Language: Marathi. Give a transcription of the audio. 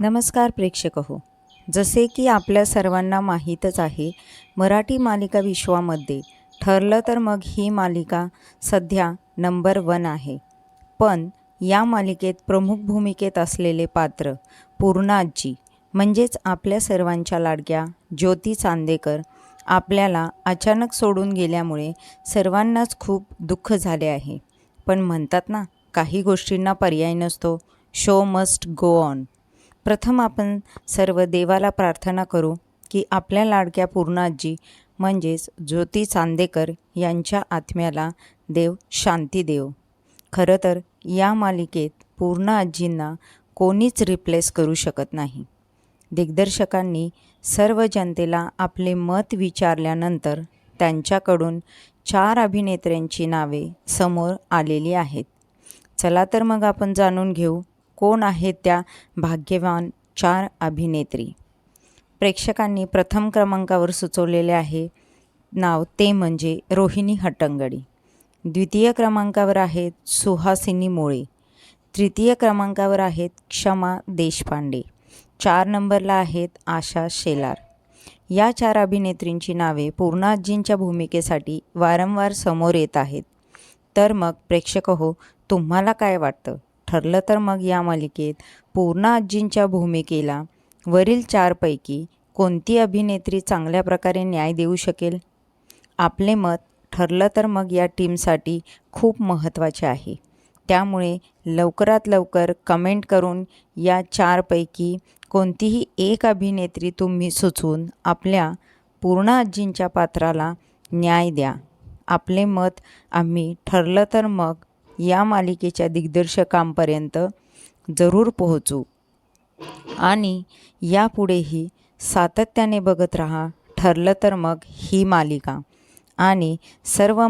नमस्कार प्रेक्षक हो जसे की आपल्या सर्वांना माहीतच आहे मराठी मालिका विश्वामध्ये ठरलं तर मग ही मालिका सध्या नंबर वन आहे. पण या मालिकेत प्रमुख भूमिकेत असलेले पात्र पूर्णाजी म्हणजेच आपल्या सर्वांच्या लाडक्या ज्योती चांदेकर आपल्याला अचानक सोडून गेल्यामुळे सर्वांनाच खूप दुःख झाले आहे. पण म्हणतात ना काही गोष्टींना पर्याय नसतो. Show must go on. प्रथम आपण सर्व देवाला प्रार्थना करू की आपल्या लाडक्या पूर्णाजी म्हणजेच ज्योती चांदेकर यांच्या आत्म्याला देव शांती देव. खरं तर या मालिकेत पूर्ण आजींना कोणीच रिप्लेस करू शकत नाही. दिग्दर्शकांनी सर्व जनतेला आपले मत विचारल्यानंतर त्यांच्याकडून चार अभिनेत्र्यांची नावे समोर आलेली आहेत. चला तर मग आपण जाणून घेऊ कोण आहेत त्या भाग्यवान चार अभिनेत्री? प्रेक्षकांनी प्रथम क्रमांकावर सुचवलेले आहे नाव ते म्हणजे रोहिणी हट्टंगडी द्वितीय क्रमांकावर आहेत सुहासिनी मोळे. तृतीय क्रमांकावर आहेत क्षमा देशपांडे. चार नंबरला आहेत आशा शेलार. या चार अभिनेत्रींची नावे पूर्णाजींच्या भूमिकेसाठी वारंवार समोर येत आहेत. तर मग प्रेक्षक हो तुम्हाला काय वाटतं? ठरलं तर मग या मालिकेत पूर्ण आजींच्या भूमिकेला वरील चारपैकी कोणती अभिनेत्री चांगल्या प्रकारे न्याय देऊ शकेल? आपले मत ठरलं तर मग या टीमसाठी खूप महत्त्वाचे आहे. त्यामुळे लवकरात लवकर कमेंट करून या चारपैकी कोणतीही एक अभिनेत्री तुम्ही सुचवून आपल्या पूर्ण आजींच्या पात्राला न्याय द्या. आपले मत आम्ही ठरलं तर मग या मालिकेच्या दिग्दर्शकांपर्यंत जरूर पोहोचू. आणि यापुढेही सातत्याने बघत राहा ठरलं तर मग ही मालिका. आणि सर्व